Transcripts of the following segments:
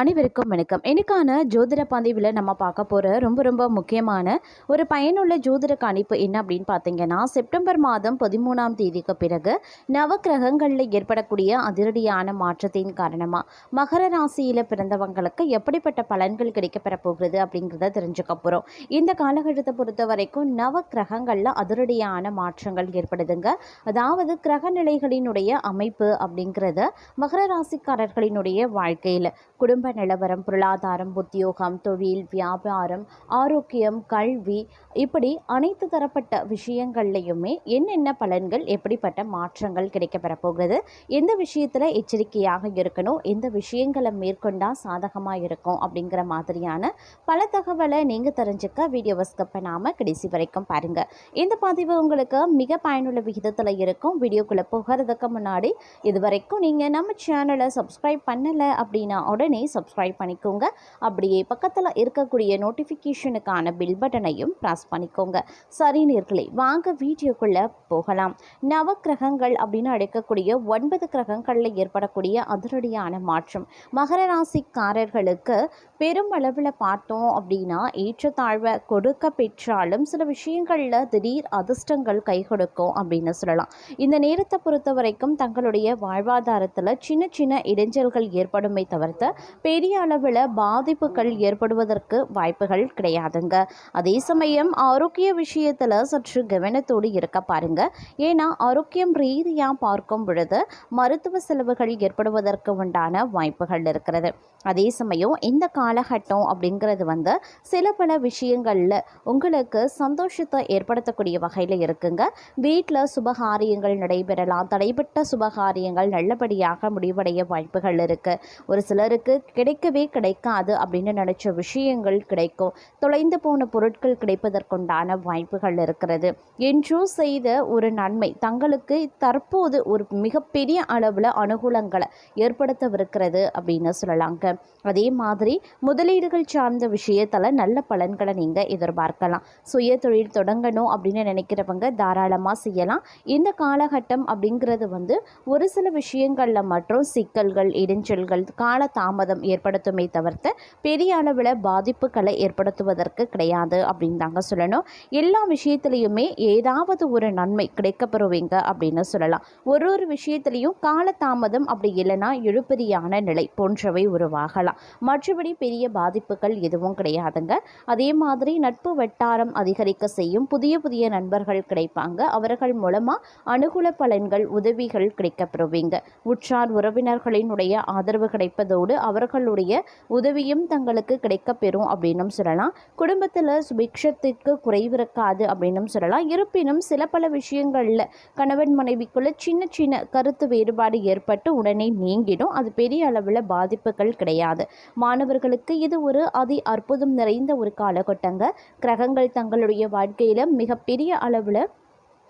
அனைவருக்கும் வணக்கம். இன்னைக்கான ஜோதிட பதிவில் நம்ம பார்க்க போகிற ரொம்ப ரொம்ப முக்கியமான ஒரு பயனுள்ள ஜோதிட கணிப்பு என்ன அப்படின்னு பார்த்தீங்கன்னா செப்டம்பர் மாதம் பதிமூணாம் தேதிக்கு பிறகு நவக்கிரகங்களில் ஏற்படக்கூடிய அதிரடியான மாற்றத்தின் காரணமாக மகர ராசியில் பிறந்தவங்களுக்கு எப்படிப்பட்ட பலன்கள் கிடைக்கப்பெற போகிறது அப்படிங்கிறத தெரிஞ்சுக்க போகிறோம் இந்த காலகட்டத்தை பொறுத்த வரைக்கும் நவக்கிரகங்களில் அதிரடியான மாற்றங்கள் ஏற்படுதுங்க. அதாவது கிரக நிலைகளினுடைய அமைப்பு அப்படிங்கிறது மகர ராசிக்காரர்களினுடைய வாழ்க்கையில் குடும்ப நிலவரம் பொருளாதாரம் உத்தியோகம் தொழில் வியாபாரம் ஆரோக்கியம் கல்வி இப்படி அனைத்து தரப்பட்ட விஷயங்கள்லையுமே என்னென்ன பலன்கள் எப்படிப்பட்ட மாற்றங்கள் கிடைக்கப்பெற போகிறது எந்த விஷயத்தில் எச்சரிக்கையாக இருக்கணும் எந்த விஷயங்களை மேற்கொண்டால் சாதகமாக இருக்கும் அப்படிங்கிற மாதிரியான பல தகவலை நீங்கள் தெரிஞ்சுக்க வீடியோவை ஸ்கிப் பண்ணாமல் கடைசி வரைக்கும் பாருங்கள் இந்த பதிவு உங்களுக்கு மிக பயனுள்ள விகிதத்தில் இருக்கும். வீடியோக்குள்ளே போகிறதுக்கு முன்னாடி இது வரைக்கும் நீங்கள் நம்ம சேனலை சப்ஸ்கிரைப் பண்ணலை அப்படின்னா உடனே சப்ஸ்கிரைப் பண்ணிக்கோங்க. அப்படியே பக்கத்தில் இருக்கக்கூடிய நோட்டிஃபிகேஷனுக்கான பில் பட்டனையும் ப்ரெஸ் பண்ணிக்கோங்க. சரி நேர்களை வாங்க வீடியோக்குள்ளே போகலாம். நவக்கிரகங்கள் அப்படின்னு அழைக்கக்கூடிய ஒன்பது கிரகங்களில் ஏற்படக்கூடிய அதிரடியான மாற்றம். மகர ராசிக்காரர்களுக்கு பெருமளவில் பார்த்தோம் அப்படின்னா ஏற்றத்தாழ்வை கொடுக்க பெற்றாலும் சில விஷயங்களில் திடீர் அதிர்ஷ்டங்கள் கை கொடுக்கும் அப்படின்னு சொல்லலாம். இந்த நேரத்தை பொறுத்த வரைக்கும் தங்களுடைய வாழ்வாதாரத்தில் சின்ன சின்ன இடைஞ்சல்கள் ஏற்படுமே தவிர்த்து பெரிய அளவில் பாதிப்புகள் ஏற்படுவதற்கு வாய்ப்புகள் கிடையாதுங்க. அதே சமயம் ஆரோக்கிய விஷயத்தில் சற்று கவனத்தோடு இருக்க பாருங்க. ஏன்னா ஆரோக்கியம் ரீதியாக பார்க்கும் பொழுது மருத்துவ செலவுகள் ஏற்படுவதற்கு உண்டான வாய்ப்புகள் இருக்கிறது. அதே சமயம் இந்த காலகட்டம் அப்படிங்கிறது வந்து சில பல விஷயங்களில் உங்களுக்கு சந்தோஷத்தை ஏற்படுத்தக்கூடிய வகையில் இருக்குங்க. வீட்டில் சுபகாரியங்கள் நடைபெறலாம் தடைப்பட்ட சுபகாரியங்கள் நல்லபடியாக முடிவடைய வாய்ப்புகள் இருக்குது ஒரு சிலருக்கு கிடைக்கவே கிடைக்காது அப்படின்னு நினச்ச விஷயங்கள் கிடைக்கும். தொலைந்து போன பொருட்கள் கிடைப்பதற்குண்டான வாய்ப்புகள் இருக்கிறது. என்றோ செய்த ஒரு நன்மை தங்களுக்கு தற்போது ஒரு மிகப்பெரிய அளவில் அனுகூலங்களை ஏற்படுத்தவிருக்கிறது அப்படின்னு சொல்லலாங்க. அதே மாதிரி முதலீடுகள் சார்ந்த விஷயத்தில் நல்ல பலன்களை நீங்கள் எதிர்பார்க்கலாம். சுய தொழில் தொடங்கணும் அப்படின்னு நினைக்கிறவங்க தாராளமாக செய்யலாம். இந்த காலகட்டம் அப்படிங்கிறது வந்து ஒரு சில விஷயங்களில் மற்றும் சிக்கல்கள் இடைஞ்சல்கள் கால தாமதம் ஏற்படுத்துமே தவிர்த்து பெரிய அளவில் பாதிப்புகளை ஏற்படுத்துவதற்கு கிடையாது அப்படின்னு தாங்க சொல்லணும். எல்லா விஷயத்துலையுமே ஏதாவது ஒரு நன்மை கிடைக்கப்பெறுவீங்க அப்படின்னு சொல்லலாம். ஒரு ஒரு விஷயத்துலையும் காலதாமதம் அப்படி இல்லைன்னா இழுபறியான நிலை போன்றவை உருவாகலாம். மற்றபடி பெரிய பாதிப்புகள் எதுவும் கிடையாதுங்க. அதே மாதிரி நட்பு வட்டாரம் அதிகரிக்க செய்யும் புதிய புதிய நண்பர்கள் கிடைப்பாங்க. அவர்கள் மூலமாக அனுகூல பலன்கள் உதவிகள் கிடைக்கப்பெறுவீங்க. உற்றார் உறவினர்களினுடைய ஆதரவு கிடைப்பதோடு அவர்களுடைய உதவியும் தங்களுக்கு கிடைக்கப்பெறும் அப்படின்னும் சொல்லலாம். குடும்பத்தில் சுபிக்ஷத்துக்கு குறைவிருக்காது அப்படின்னும் சொல்லலாம். இருப்பினும் சில பல விஷயங்களில் கணவன் மனைவிக்குள்ள சின்ன சின்ன கருத்து வேறுபாடு ஏற்பட்டு உடனே நீங்கிடும். அது பெரிய அளவில் பாதிப்புகள் கிடையாது. மாணவர்களுக்கு இது ஒரு அதி அற்புதம் நிறைந்த ஒரு காலகட்டங்க. கிரகங்கள் தங்களுடைய வாழ்க்கையில் மிகப்பெரிய அளவில்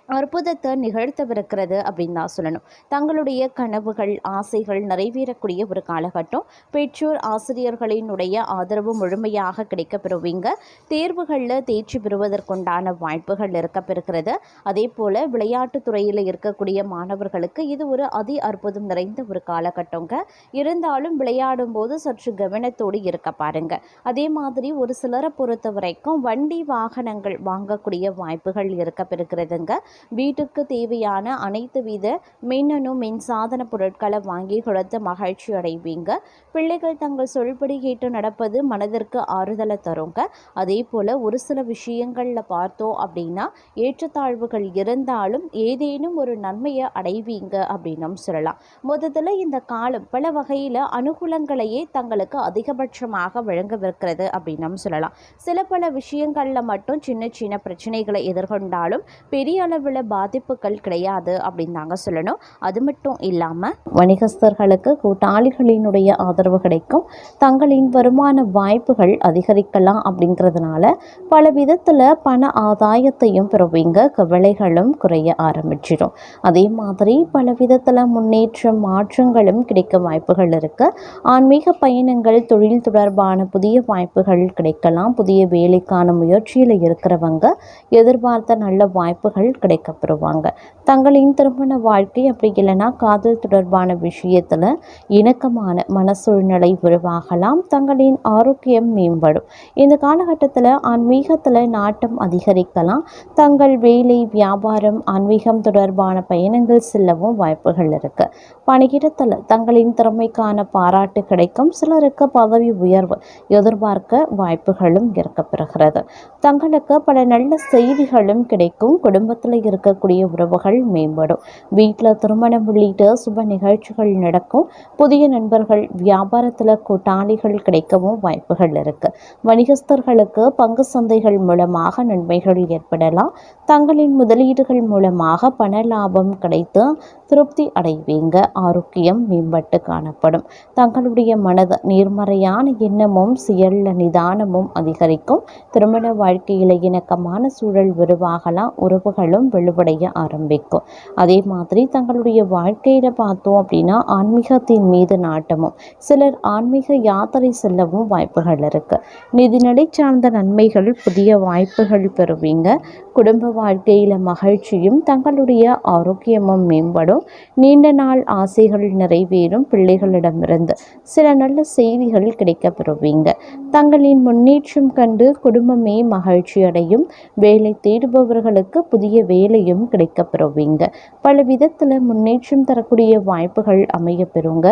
அற்புதத்தை நிகழ்த்தவிருக்கிறது அப்படின்னு தான் சொல்லணும். தங்களுடைய கனவுகள் ஆசைகள் நிறைவேறக்கூடிய ஒரு காலகட்டம். பெற்றோர் ஆசிரியர்களினுடைய ஆதரவு முழுமையாக கிடைக்கப்பெறுவீங்க. தேர்வுகளில் தேர்ச்சி பெறுவதற்குண்டான வாய்ப்புகள் இருக்கப்பெறுகிறது. அதே போல் விளையாட்டுத் துறையில் இருக்கக்கூடிய மாணவர்களுக்கு இது ஒரு அதி அற்புதம் நிறைந்த ஒரு காலகட்டங்க. இருந்தாலும் விளையாடும் போது சற்று கவனத்தோடு இருக்க பாருங்க. அதே மாதிரி ஒரு சிலரை பொறுத்த வரைக்கும் வண்டி வாகனங்கள் வாங்கக்கூடிய வாய்ப்புகள் இருக்கப்பெறுகிறதுங்க. வீட்டுக்கு தேவையான அனைத்து வித மின்னணு மின்சாதன பொருட்களை வாங்கி கொடுத்து மகிழ்ச்சி அடைவீங்க. பிள்ளைகள் தங்கள் சொல்படி கேட்டு நடப்பது மனதிற்கு ஆறுதலை தருங்க. அதே போல் ஒரு சில விஷயங்களில் பார்த்தோம் அப்படின்னா ஏற்றத்தாழ்வுகள் இருந்தாலும் ஏதேனும் ஒரு நன்மையை அடைவீங்க அப்படின்னும் சொல்லலாம். முதல்ல இந்த காலம் பல வகையில் அனுகூலங்களையே தங்களுக்கு அதிகபட்சமாக வழங்கவிருக்கிறது அப்படின்னும் சொல்லலாம். சில பல விஷயங்களில் மட்டும் சின்ன சின்ன பிரச்சனைகளை எதிர்கொண்டாலும் பெரிய அளவில் பாதிப்புகள் கிடையாது அப்படின்னு தாங்க சொல்லணும். அது மட்டும் இல்லாமல் வணிகஸ்தர்களுக்கு கூட்டாளிகளினுடைய ஆதரவு கிடைக்கும். தங்களின் வருமான வாய்ப்புகள் அதிகரிக்கலாம் அப்படிங்கிறதுனால பல விதத்தில் பண ஆதாயத்தையும் பெறுவீங்க. கவலைகளும் குறைய ஆரம்பிச்சிடும் அதே மாதிரி பல விதத்தில் முன்னேற்றம் மாற்றங்களும் கிடைக்க வாய்ப்புகள் இருக்குது ஆன்மீக பயணங்கள் தொழில் தொடர்பான புதிய வாய்ப்புகள் கிடைக்கலாம். புதிய வேலைக்கான முயற்சியில் இருக்கிறவங்க எதிர்பார்த்த நல்ல வாய்ப்புகள் கிடைக்கும் கிடைக்கப்படுவாங்க தங்களின் திருமண வாழ்க்கை அப்படி இல்லைன்னா காதல் தொடர்பான விஷயத்தில் இணக்கமான மன சூழ்நிலை உருவாகலாம். தங்களின் ஆரோக்கியம் மேம்படும். இந்த காலகட்டத்தில் ஆன்மீகத்தில் நாட்டம் அதிகரிக்கலாம். தங்கள் வேலை வியாபாரம் ஆன்மீகம் தொடர்பான பயணங்கள் செல்லவும் வாய்ப்புகள் இருக்கு. பணியிடத்தில் தங்களின் திறமைக்கான பாராட்டு கிடைக்கும். சிலருக்கு பதவி உயர்வு எதிர்பார்க்க வாய்ப்புகளும் இருக்கப்பெறுகிறது. தங்களுக்கு பல நல்ல செய்திகளும் கிடைக்கும். குடும்பத்தில் இருக்கக்கூடிய உறவுகள் மேம்படும். வீட்டில் திருமணம் உள்ளிட்ட சுப நிகழ்ச்சிகள் நடக்கும். புதிய நண்பர்கள் வியாபாரத்தில் கூட்டாளிகள் கிடைக்கவும் வாய்ப்புகள் இருக்கு. வணிகஸ்தர்களுக்கு பங்கு சந்தைகள் மூலமாக நன்மைகள் ஏற்படலாம். தங்களின் முதலீடுகள் மூலமாக பண லாபம் கிடைத்து திருப்தி அடைவீங்க. ஆரோக்கியம் மேம்பட்டு காணப்படும். தங்களுடைய மனது நேர்மறையான எண்ணமும் செயல்ல நிதானமும் அதிகரிக்கும். திருமண வாழ்க்கையில் இணக்கமான சூழல் உருவாகலாம். உறவுகளும் வலுவடைய ஆரம்பிக்கும். அதே மாதிரி தங்களுடைய வாழ்க்கையில பார்த்தோம் அப்படின்னா ஆன்மீகத்தின் மீது நாட்டமும் சிலர் ஆன்மீக யாத்திரை செல்லவும் வாய்ப்புகள் இருக்கு. நிதிநிலை சார்ந்த நன்மைகள் புதிய வாய்ப்புகள் பெறுவீங்க. குடும்ப வாழ்க்கையில மகிழ்ச்சியும் தங்களுடைய ஆரோக்கியமும் மேம்படும். நீண்ட நாள் ஆசைகள் நிறைவேறும் பிள்ளைகளிடமிருந்து சில நல்ல செய்திகள் கிடைக்கப் பெறுவீங்க தங்களின் முன்னேற்றம் கண்டு குடும்பமே மகிழ்ச்சி அடையும் வேலை தேடுபவர்களுக்கு புதிய வேலையும் கிடைக்கப்பெறுவீங்க. பல விதத்தில் முன்னேற்றம் தரக்கூடிய வாய்ப்புகள் அமையப்பெறுங்க.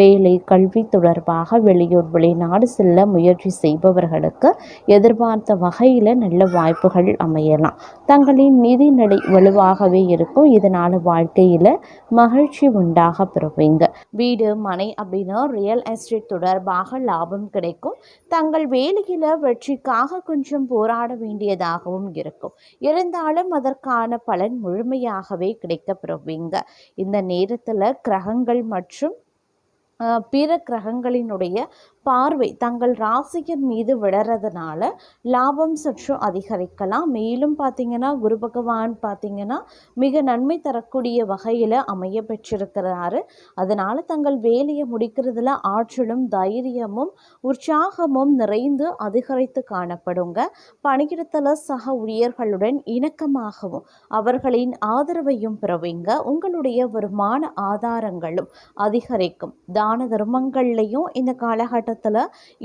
வேலை கல்வி தொடர்பாக வெளியூர் வெளிநாடு செல்ல முயற்சி செய்பவர்களுக்கு எதிர்பார்த்த வகையில் நல்ல வாய்ப்புகள் அமையலாம். தங்களின் நிதி வலுவாகவே இருக்கும். இதனால் வாழ்க்கையில் மகிழ்ச்சி உண்டாக பெறுவீங்க. வீடு மனை அப்படின்னா ரியல் எஸ்டேட் தொடர்பாக லாபம் கிடைக்கும். தங்கள் வேலையில் வெற்றிக்காக கொஞ்சம் போராட வேண்டியதாகவும் இருக்கும். இருந்தாலும் அதற்கான பலன் முழுமையாகவே கிடைக்கப்பெறுவீங்க. இந்த நேரத்தில் கிரகங்கள் மற்றும் பிற கிரகங்களினுடைய பார்வை தங்கள் ராசியின் மீது விழறதுனால லாபம் சற்று அதிகரிக்கலாம். மேலும் பார்த்திங்கன்னா குரு பகவான் பார்த்திங்கன்னா மிக நன்மை தரக்கூடிய வகையில் அமைய பெற்றிருக்கிறாரு. அதனால் தங்கள் வேலையை முடிக்கிறதுல ஆற்றலும் தைரியமும் உற்சாகமும் நிறைந்து அதிகரித்து காணப்படுங்க. பணியிடத்தில் சக ஊழியர்களுடன் இணக்கமாகவும் அவர்களின் ஆதரவையும் பெறுவீங்க. உங்களுடைய வருமான ஆதாரங்களும் அதிகரிக்கும். தான தர்மங்கள்லையும் இந்த காலகட்டத்தில்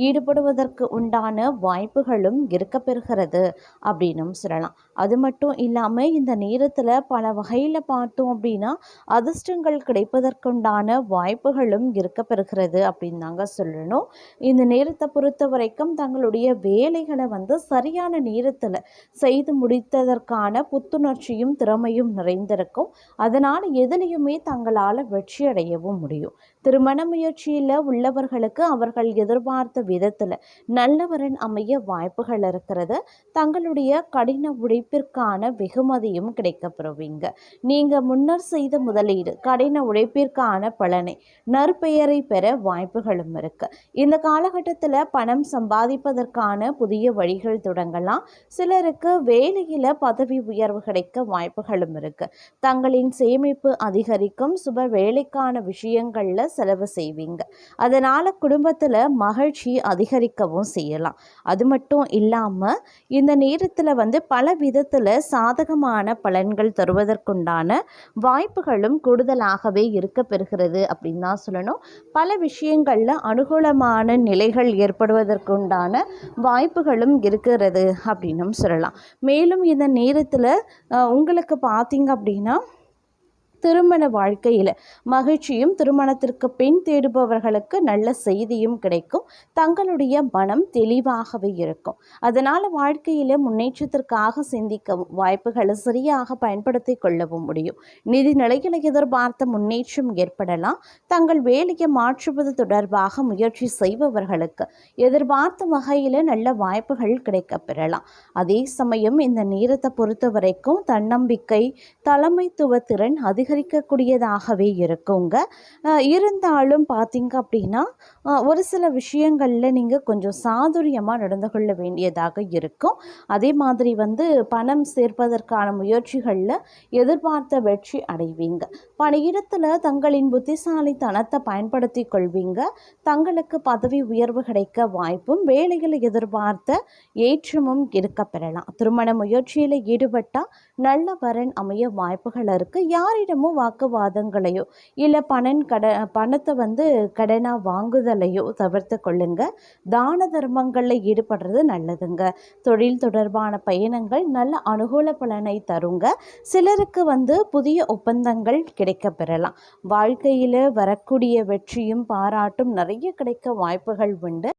ஈடுபடுவதற்கு உண்டான வாய்ப்புகளும் இருக்க பெறுகிறது அப்படின்னும் சொல்லலாம். அது மட்டும் இல்லாமல் இந்த நேரத்தில் பல வகையில் பார்த்தோம் அப்படின்னா அதிர்ஷ்டங்கள் கிடைப்பதற்குண்டான வாய்ப்புகளும் இருக்க பெறுகிறது அப்படின்னு தாங்க சொல்லணும். இந்த நேரத்தை பொறுத்த வரைக்கும் தங்களுடைய வேலைகளை வந்து சரியான நேரத்தில் செய்து முடித்ததற்கான புத்துணர்ச்சியும் திறமையும் நிறைந்திருக்கும். அதனால் எதுலேயுமே தங்களால் வெற்றி அடையவும் முடியும். திருமண முயற்சியில் உள்ளவர்களுக்கு அவர்கள் எதிர்பார்த்த விதத்தில் நல்லவரன் அமைய வாய்ப்புகள் இருக்கிறது. தங்களுடைய கடின உழைப்பிற்கான வெகுமதியும் கிடைக்கப்பெறுவீங்க. நீங்கள் முன்னர் செய்த முதலீடு கடின உழைப்பிற்கான பலனை நற்பெயரை பெற வாய்ப்புகளும் இருக்கு. இந்த காலகட்டத்தில் பணம் சம்பாதிப்பதற்கான புதிய வழிகள் தொடங்கலாம். சிலருக்கு வேலையில் பதவி உயர்வு கிடைக்க வாய்ப்புகளும் இருக்கு. தங்களின் சேமிப்பு அதிகரிக்கும் சுப வேலைக்கான விஷயங்களில் செலவு செய்வீங்க. அதனால் குடும்பத்தில் மகிழ்ச்சி அதிகரிக்கவும் செய்யலாம். அது மட்டும் இல்லாமல் இந்த நேரத்தில் வந்து பல விதத்தில் சாதகமான பலன்கள் தருவதற்குண்டான வாய்ப்புகளும் கூடுதலாகவே இருக்க பெறுகிறது அப்படின்னு தான் சொல்லணும். பல விஷயங்களில் அனுகூலமான நிலைகள் ஏற்படுவதற்குண்டான வாய்ப்புகளும் இருக்கிறது அப்படின்னும் சொல்லலாம். மேலும் இந்த நேரத்தில் உங்களுக்கு பார்த்தீங்க அப்படின்னா திருமண வாழ்க்கையில் மகிழ்ச்சியும் திருமணத்திற்கு பின் தேடுபவர்களுக்கு நல்ல செய்தியும் கிடைக்கும். தங்களுடைய மனம் தெளிவாகவே இருக்கும். அதனால் வாழ்க்கையில் முன்னேற்றத்திற்காக சிந்திக்கவும் வாய்ப்புகளை சரியாக பயன்படுத்தி கொள்ளவும் முடியும். நிதி நிலையில் எதிர்பார்த்த முன்னேற்றம் ஏற்படலாம். தங்கள் வேலையை மாற்றுவது தொடர்பாக முயற்சி செய்பவர்களுக்கு எதிர்பார்த்த வகையில் நல்ல வாய்ப்புகள் கிடைக்கப் பெறலாம். அதே சமயம் இந்த நேரத்தை பொறுத்த வரைக்கும் தன்னம்பிக்கை தலைமைத்துவ திறன் அதிக அதிகரிக்கக்கூடியதாகவே இருக்குங்க. இருந்தாலும் பார்த்தீங்க அப்படின்னா ஒரு சில விஷயங்களில் நீங்கள் கொஞ்சம் சாதுரியமாக நடந்து கொள்ள வேண்டியதாக இருக்கும். அதே மாதிரி வந்து பணம் சேர்ப்பதற்கான முயற்சிகளில் எதிர்பார்த்த வெற்றி அடைவீங்க. பணியிடத்தில் தங்களின் புத்திசாலித்தனத்தை பயன்படுத்தி கொள்வீங்க. தங்களுக்கு பதவி உயர்வு கிடைக்க வாய்ப்பும் வேலைகளை எதிர்பார்த்த ஏற்றமும் இருக்க பெறலாம். திருமண முயற்சியில் ஈடுபட்டால் நல்ல வரன் அமைய வாய்ப்புகள் இருக்குது யாரிடம் யாரிடமும் வாக்குவாதங்களையோ இல்லை பணம் கட பணத்தை வந்து கடனாக வாங்குதலையோ தவிர்த்து கொள்ளுங்க. தான தர்மங்களில் ஈடுபடுறது நல்லதுங்க. தொழில் தொடர்பான பயணங்கள் நல்ல அனுகூல பலனை தருங்க. சிலருக்கு வந்து புதிய ஒப்பந்தங்கள் கிடைக்க பெறலாம் வாழ்க்கையில் வரக்கூடிய வெற்றியும் பாராட்டும் நிறைய கிடைக்க வாய்ப்புகள் உண்டு.